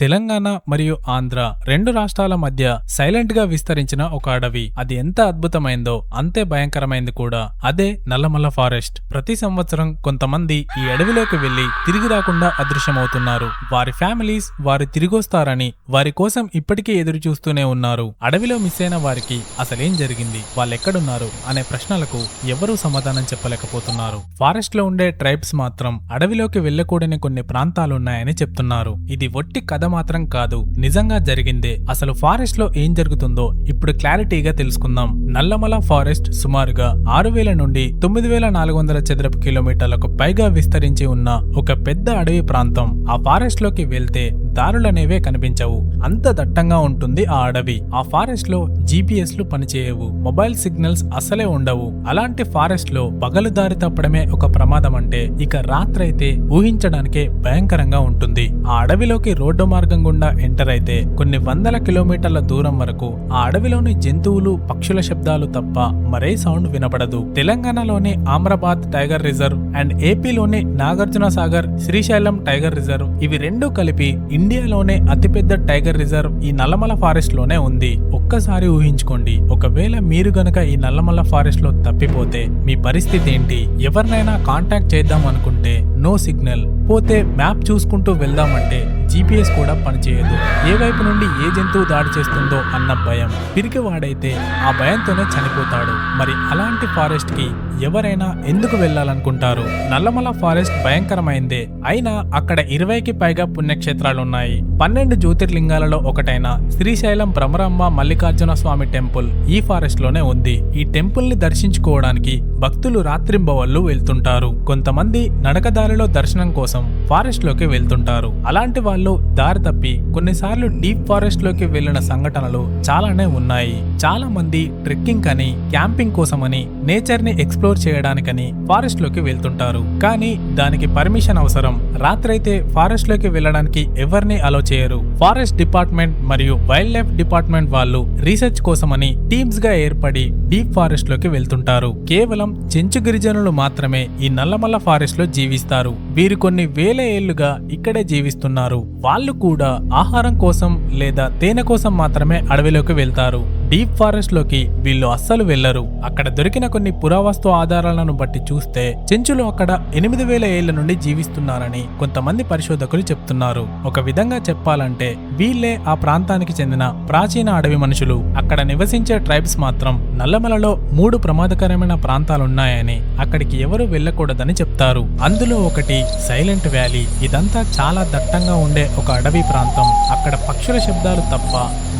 తెలంగాణ మరియు ఆంధ్ర రెండు రాష్ట్రాల మధ్య సైలెంట్గా విస్తరించిన ఒక అడవి. అది ఎంత అద్భుతమైందో అంతే భయంకరమైంది కూడా. అదే నల్లమల్ల ఫారెస్ట్. ప్రతి సంవత్సరం కొంతమంది ఈ అడవిలోకి వెళ్ళి తిరిగి రాకుండా అదృశ్యమవుతున్నారు. వారి ఫ్యామిలీస్ వారు తిరిగొస్తారని వారి కోసం ఇప్పటికీ ఎదురు చూస్తూనే ఉన్నారు. అడవిలో మిస్ అయిన వారికి అసలేం జరిగింది? వాళ్ళెక్కడున్నారు? అనే ప్రశ్నలకు ఎవరూ సమాధానం చెప్పలేకపోతున్నారు. ఫారెస్ట్లో ఉండే ట్రైబ్స్ మాత్రం అడవిలోకి వెళ్ళకూడని కొన్ని ప్రాంతాలున్నాయని చెప్తున్నారు. ఇది ఒట్టి కథ మాత్రం కాదు. నిజంగా జరిగిందే. అసలు ఫారెస్ట్లో ఏం జరుగుతుందో ఇప్పుడు క్లారిటీగా తెలుసుకుందాం. నల్లమల ఫారెస్ట్ సుమారుగా ఆరు వేల నుండి తొమ్మిది వేల నాలుగు వందల చదరపు కిలోమీటర్లకు పైగా విస్తరించి ఉన్న ఒక పెద్ద అడవి ప్రాంతం. ఆ ఫారెస్ట్లోకి వెళ్తే దారులనేవే కనిపించవు. అంత దట్టంగా ఉంటుంది ఆ అడవి. ఆ ఫారెస్ట్లో జిపిఎస్లు పనిచేయవు. మొబైల్ సిగ్నల్స్ అసలే ఉండవు. అలాంటి ఫారెస్ట్లో పగలు దారి తప్పడమే ఒక ప్రమాదం అంటే ఇక రాత్రైతే ఊహించడానికే భయంకరంగా ఉంటుంది. ఆ అడవిలోకి రోడ్డు మార్గం గుండా ఎంటర్ అయితే కొన్ని వందల కిలోమీటర్ల దూరం వరకు ఆ అడవిలోని జంతువులు పక్షుల శబ్దాలు తప్ప మరే సౌండ్ వినపడదు. తెలంగాణలోని ఆమ్రాబాద్ టైగర్ రిజర్వ్ అండ్ ఏపీలోని నాగార్జున సాగర్ శ్రీశైలం టైగర్ రిజర్వ్ ఇవి రెండూ కలిపి ఇండియాలోనే అతిపెద్ద టైగర్ రిజర్వ్ ఈ నల్లమల ఫారెస్ట్లోనే ఉంది. ఒక్కసారి ఊహించుకోండి ఒకవేళ మీరు గనక ఈ నల్లమల ఫారెస్ట్లో తప్పిపోతే మీ పరిస్థితి ఏంటి? ఎవరినైనా కాంటాక్ట్ చేద్దాం అనుకుంటే నో సిగ్నల్. పోతే మ్యాప్ చూసుకుంటూ వెళ్దామంటే జీపీఎస్ కూడా పనిచేయదు. ఏ వైపు నుండి ఏ జంతువు దాడి చేస్తుందో అన్న భయం. పిరికివాడైతే ఆ భయంతోనే చనిపోతాడు. మరి అలాంటి ఫారెస్ట్కి ఎవరైనా ఎందుకు వెళ్ళాలనుకుంటారు? నల్లమల ఫారెస్ట్ భయంకరమైందే. అయినా అక్కడ ఇరవైకి పైగా పుణ్యక్షేత్రాలున్నాయి. పన్నెండు జ్యోతిర్లింగాలలో ఒకటైన శ్రీశైలం భ్రమరాంబ మల్లికార్జున స్వామి టెంపుల్ ఈ ఫారెస్ట్లోనే ఉంది. ఈ టెంపుల్ని దర్శించుకోవడానికి భక్తులు రాత్రింబవళ్ళు వెళ్తుంటారు. కొంతమంది నడకదారిలో దర్శనం కోసం ఫారెస్ట్లోకి వెళ్తుంటారు. అలాంటి వాళ్ళు దారి తప్పి కొన్నిసార్లు డీప్ ఫారెస్ట్లోకి వెళ్ళిన సంఘటనలు చాలానే ఉన్నాయి. చాలా మంది ట్రెక్కింగ్ అని క్యాంపింగ్ కోసమని నేచర్ని ఎక్స్ప్లోర్ చేయడానికని ఫారెస్ట్లోకి వెళ్తుంటారు. కానీ దానికి పర్మిషన్ అవసరం. రాత్రైతే ఫారెస్ట్లోకి వెళ్ళడానికి ఎవరిని అలో చేయరు. ఫారెస్ట్ డిపార్ట్మెంట్ మరియు వైల్డ్ లైఫ్ డిపార్ట్మెంట్ వాళ్ళు రీసెర్చ్ కోసమని టీమ్స్గా ఏర్పడి డీప్ ఫారెస్ట్లోకి వెళ్తుంటారు. కేవలం చెంచు గిరిజనులు మాత్రమే ఈ నల్లమల్ల ఫారెస్ట్లో జీవిస్తారు. వీరు కొన్ని వేల ఏళ్ళుగా ఇక్కడే జీవిస్తున్నారు. వాళ్ళు కూడా ఆహారం కోసం లేదా తేనె కోసం మాత్రమే అడవిలోకి వెళ్తారు. డీప్ ఫారెస్ట్లోకి వీళ్ళు అస్సలు వెళ్ళరు అక్కడ దొరికిన కొన్ని పురావస్తు ఆధారాలను బట్టి చూస్తే చెంచులు అక్కడ ఎనిమిది వేల ఏళ్ళ నుండి జీవిస్తున్నారని కొంతమంది పరిశోధకులు చెప్తున్నారు. ఒక విధంగా చెప్పాలంటే వీళ్ళే ఆ ప్రాంతానికి చెందిన ప్రాచీన అడవి మనుషులు. అక్కడ నివసించే ట్రైబ్స్ మాత్రం నల్లమలలో మూడు ప్రమాదకరమైన ప్రాంతాలున్నాయని అక్కడికి ఎవరు వెళ్ళకూడదని చెప్తారు. అందులో ఒకటి సైలెంట్ వ్యాలీ. ఇదంతా చాలా దట్టంగా ఉండే ఒక అడవి ప్రాంతం. అక్కడ పక్షుల శబ్దాలు తప్ప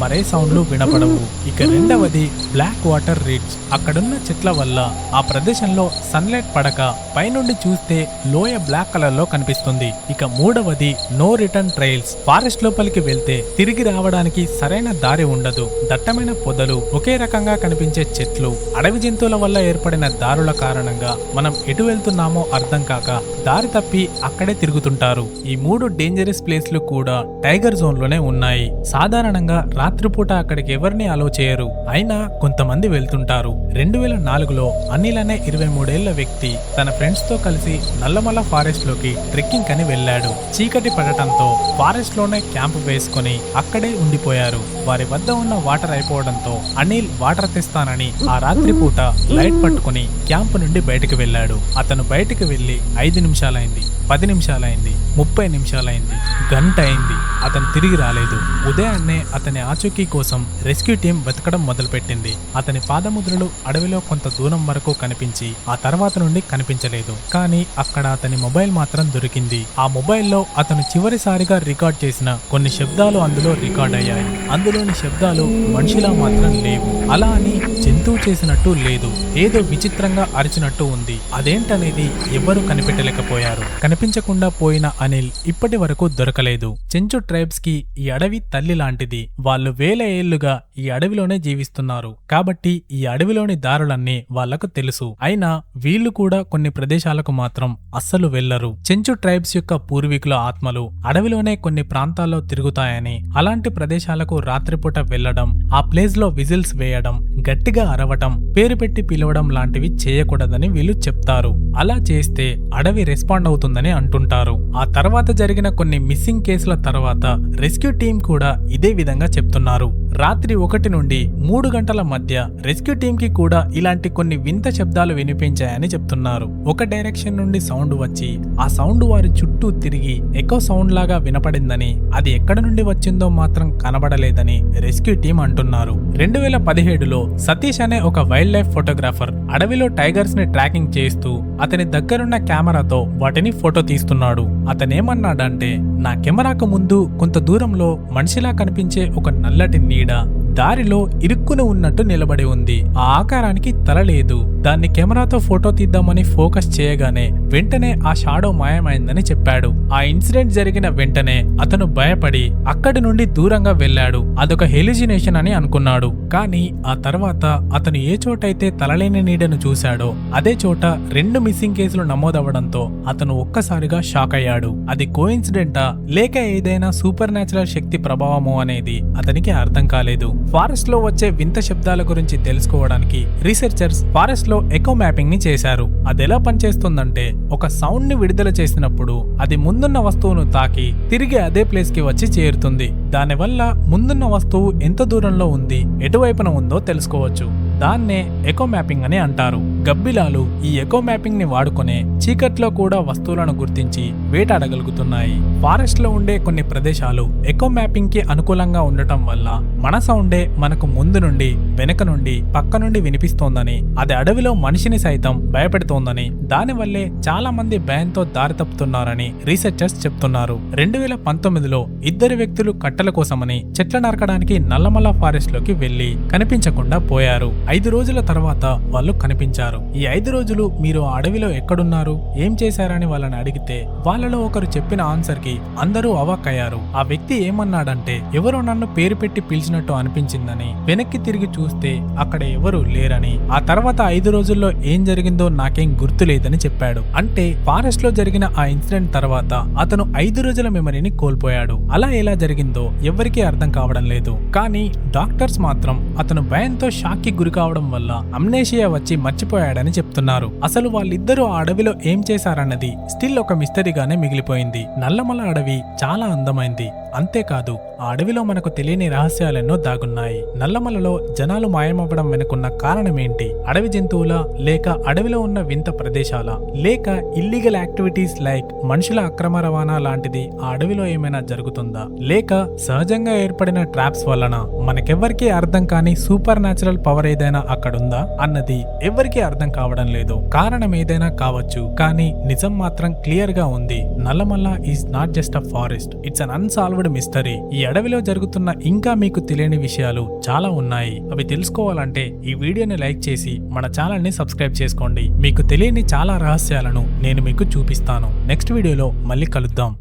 మరే సౌండ్లు వినపడవు. ఇక రెండవది బ్లాక్ వాటర్ రిడ్జ్ అక్కడున్న చెట్ల వల్ల ఆ ప్రదేశంలో సన్లైట్ పడక పైనుండి చూస్తే లోయ బ్లాక్ కలర్లో కనిపిస్తుంది. ఇక మూడవది నో రిటర్న్ ట్రైల్స్ ఫారెస్ట్ లోపలికి వెళ్తే తిరిగి రావడానికి సరైన దారి ఉండదు. దట్టమైన పొదలు ఒకే రకంగా కనిపించే చెట్లు అడవి జంతువుల వల్ల ఏర్పడిన దారుల కారణంగా మనం ఎటు వెళ్తున్నామో అర్థం కాక దారి తప్పి అక్కడే తిరుగుతుంటారు. ఈ మూడు డేంజరస్ ప్లేస్లు కూడా టైగర్ జోన్లోనే ఉన్నాయి. సాధారణంగా రాత్రిపూట అక్కడికి ఎవరిని అలో చేయరు. అయినా కొంతమంది వెళ్తుంటారు. రెండు వేల నాలుగులో అనిల్ అనే ఇరవై మూడేళ్ళ వ్యక్తి తన ఫ్రెండ్స్తో కలిసి నల్లమల ఫారెస్ట్లోకి ట్రెక్కింగ్ అని వెళ్ళాడు. చీకటి పడటంతో ఫారెస్ట్లోనే క్యాంప్ వేసుకుని అక్కడే ఉండిపోయారు. వారి వద్ద ఉన్న వాటర్ అయిపోవడంతో అనిల్ వాటర్ తెస్తానని ఆ రాత్రి పూట లైట్ పట్టుకుని క్యాంప్ నుండి బయటకు వెళ్ళాడు. అతను బయటకు వెళ్ళి ఐదు నిమిషాలైంది పది నిమిషాలైంది ముప్పై నిమిషాలైంది గంట అయింది అతను తిరిగి రాలేదు. ఉదయాన్నే అతని ఆచూకీ కోసం రెస్క్యూ టీం వెతకడం మొదలుపెట్టింది. అతని పాదముద్రలు అడవిలో కొంత దూరం వరకు కనిపించి ఆ తర్వాత నుండి కనిపించలేదు. కానీ అక్కడ అతని మొబైల్ మాత్రం దొరికింది. ఆ మొబైల్లో అతను చివరిసారిగా రికార్డ్ చేసిన కొన్ని శబ్దాలు అందులో రికార్డ్ అయ్యాయి. అందులోని శబ్దాలు మనిషిలా మాత్రం లేవు. అలా అని జంతువు చేసినట్టు లేదు ఏదో విచిత్రంగా అరిచినట్టు ఉంది. అదేంటనేది ఎవ్వరూ కనిపెట్టలేకపోయారు. కనిపించకుండా పోయిన అనిల్ ఇప్పటి వరకు దొరకలేదు. చెంచు ట్రైబ్స్కి ఈ అడవి తల్లి లాంటిది. వాళ్ళు వేల ఏళ్ళుగా ఈ అడవిలోనే జీవిస్తున్నారు. కాబట్టి ఈ అడవిలోని దారులన్నీ వాళ్ళకు తెలుసు. అయినా వీళ్ళు కూడా కొన్ని ప్రదేశాలకు మాత్రం అస్సలు వెళ్ళరు చెంచు ట్రైబ్స్ యొక్క పూర్వీకుల ఆత్మలు అడవిలోనే కొన్ని ప్రాంతాల్లో తిరుగుతాయని అలాంటి ప్రదేశాలకు రాత్రిపూట వెళ్ళడం ఆ ప్లేస్లో విజిల్స్ వేయడం గట్టిగా అరవటం పేరు పెట్టి పిలవడం లాంటివి చేయకూడదని వీళ్ళు చెప్తారు. అలా చేస్తే అడవి రెస్పాండ్ అవుతుందని అంటుంటారు. ఆ తర్వాత జరిగిన కొన్ని మిస్సింగ్ కేసుల తర్వాత రెస్క్యూ టీం కూడా ఇదే విధంగా చెప్తున్నారు. రాత్రి ఒకటి నుండి మూడు గంటల మధ్య రెస్క్యూ టీం కి కూడా ఇలాంటి కొన్ని వింత శబ్దాలు వినిపించాయని చెప్తున్నారు. ఒక డైరెక్షన్ నుండి సౌండ్ వచ్చి ఆ సౌండ్ వారి చుట్టూ తిరిగి ఎకో సౌండ్ లాగా వినపడిందని అది ఎక్కడ నుండి వచ్చిందో మాత్రం కనబడలేదని రెస్క్యూ టీం అంటున్నారు. రెండు వేల పదిహేడులో సతీష్ అనే ఒక వైల్డ్ లైఫ్ ఫోటోగ్రాఫర్ అడవిలో టైగర్స్ని ట్రాకింగ్ చేస్తూ అతని దగ్గరున్న కెమెరాతో వాటిని ఫోటో తీస్తున్నాడు. అతనేమన్నాడంటే నా కెమెరాకు ముందు కొంత దూరంలో మనిషిలా కనిపించే ఒక నల్లటి నీడ దారిలో ఇరుక్కున ఉన్నట్టు నిలబడి ఉంది. ఆ ఆకారానికి తల లేదు. దాన్ని కెమెరాతో ఫోటో తీద్దామని ఫోకస్ చేయగానే వెంటనే ఆ షాడో మాయమైందని చెప్పాడు. ఆ ఇన్సిడెంట్ జరిగిన వెంటనే అతను భయపడి అక్కడి నుండి దూరంగా వెళ్ళాడు. అదొక హెలిజినేషన్ అని అనుకున్నాడు. కానీ ఆ తర్వాత అతను ఏ చోటైతే తలలేని నీడను చూశాడో అదే చోట రెండు మిస్సింగ్ కేసులు నమోదవడంతో అతను ఒక్కసారిగా షాక్ అయ్యాడు. అది కోఇన్సిడెంటా లేక ఏదైనా సూపర్ న్యాచురల్ శక్తి ప్రభావమో అనేది అతనికి అర్థం కాలేదు. ఫారెస్ట్లో వచ్చే వింత శబ్దాల గురించి తెలుసుకోవడానికి రీసెర్చర్స్ ఫారెస్ట్ లో ఎకో మ్యాపింగ్ని చేశారు. అది ఎలా పనిచేస్తుందంటే ఒక సౌండ్ని విడుదల చేసినప్పుడు అది ముందున్న వస్తువును తాకి తిరిగి అదే ప్లేస్కి వచ్చి చేరుతుంది. దానివల్ల ముందున్న వస్తువు ఎంత దూరంలో ఉంది ఎటువైపున ఉందో తెలుసుకోవచ్చు. దాన్నే ఎకో మ్యాపింగ్ అని అంటారు. గబ్బిలాలు ఈ ఎకో మ్యాపింగ్ని వాడుకునే చీకట్లో కూడా వస్తువులను గుర్తించి వేటాడగలుగుతున్నాయి. ఫారెస్ట్లో ఉండే కొన్ని ప్రదేశాలు ఎకో మ్యాపింగ్కి అనుకూలంగా ఉండటం వల్ల మన సౌండే మనకు ముందు నుండి వెనక నుండి పక్క నుండి వినిపిస్తోందని అది అడవిలో మనిషిని సైతం భయపెడుతోందని దానివల్లే చాలా మంది భయంతో దారి తప్పుతున్నారని రీసెర్చర్స్ చెప్తున్నారు. రెండు వేల పంతొమ్మిదిలో ఇద్దరు వ్యక్తులు కట్టెల కోసమని చెట్ల నరకడానికి నల్లమల్ల ఫారెస్ట్లోకి వెళ్ళి కనిపించకుండా పోయారు. ఐదు రోజుల తర్వాత వాళ్ళు కనిపించారు. ఈ ఐదు రోజులు మీరు ఆ అడవిలో ఎక్కడున్నారు? ఏం చేశారని వాళ్ళని అడిగితే వాళ్ళలో ఒకరు చెప్పిన ఆన్సర్కి అందరూ అవాక్కయ్యారు. ఆ వ్యక్తి ఏమన్నాడంటే ఎవరో నన్ను పేరు పెట్టి పిలిచినట్టు అనిపించిందని వెనక్కి తిరిగి చూస్తే అక్కడ ఎవరూ లేరని ఆ తర్వాత ఐదు రోజుల్లో ఏం జరిగిందో నాకేం గుర్తులేదని చెప్పాడు. అంటే ఫారెస్ట్లో జరిగిన ఆ ఇన్సిడెంట్ తర్వాత అతను ఐదు రోజుల మెమరీని కోల్పోయాడు. అలా ఎలా జరిగిందో ఎవరికీ అర్థం కావడం లేదు. కానీ డాక్టర్స్ మాత్రం అతను భయంతో షాక్కి గురి కావడం వల్ల అమ్నేషియా వచ్చి చనిపోయాడని చెప్తున్నారు. అసలు వాళ్ళిద్దరూ ఆ అడవిలో ఏం చేశారన్నది స్టిల్ ఒక మిస్టరీగానే మిగిలిపోయింది. నల్లమల అడవి చాలా అందమైంది. అంతేకాదు ఆ అడవిలో మనకు తెలియని రహస్యాలెన్నో దాగున్నాయి. నల్లమలలో జనాలు మాయమవ్వడం వెనుకున్న కారణమేంటి? అడవి జంతువుల లేక అడవిలో ఉన్న వింత ప్రదేశాల లేక ఇల్లీగల్ యాక్టివిటీస్ లైక్ మనుషుల అక్రమ రవాణా లాంటిది ఆ అడవిలో ఏమైనా జరుగుతుందా? లేక సహజంగా ఏర్పడిన ట్రాప్స్ వలన మనకెవ్వరికీ అర్థం కాని సూపర్ న్యాచురల్ పవర్ ఏదైనా అక్కడుందా? అన్నది ఎవ్వరికీ అర్థం కావడం లేదు. కారణం ఏదైనా కావచ్చు కానీ నిజం మాత్రం క్లియర్గా ఉంది. Nallamala is not just a forest it's an unsolved mystery. ఈ అడవిలో జరుగుతున్న ఇంకా మీకు తెలియని విషయాలు చాలా ఉన్నాయి. అవి తెలుసుకోవాలంటే ఈ వీడియోని లైక్ చేసి మన ఛానల్ని సబ్స్క్రైబ్ చేసుకోండి. మీకు తెలియని చాలా రహస్యాలను నేను మీకు చూపిస్తాను. నెక్స్ట్ వీడియోలో మళ్ళీ కలుద్దాం.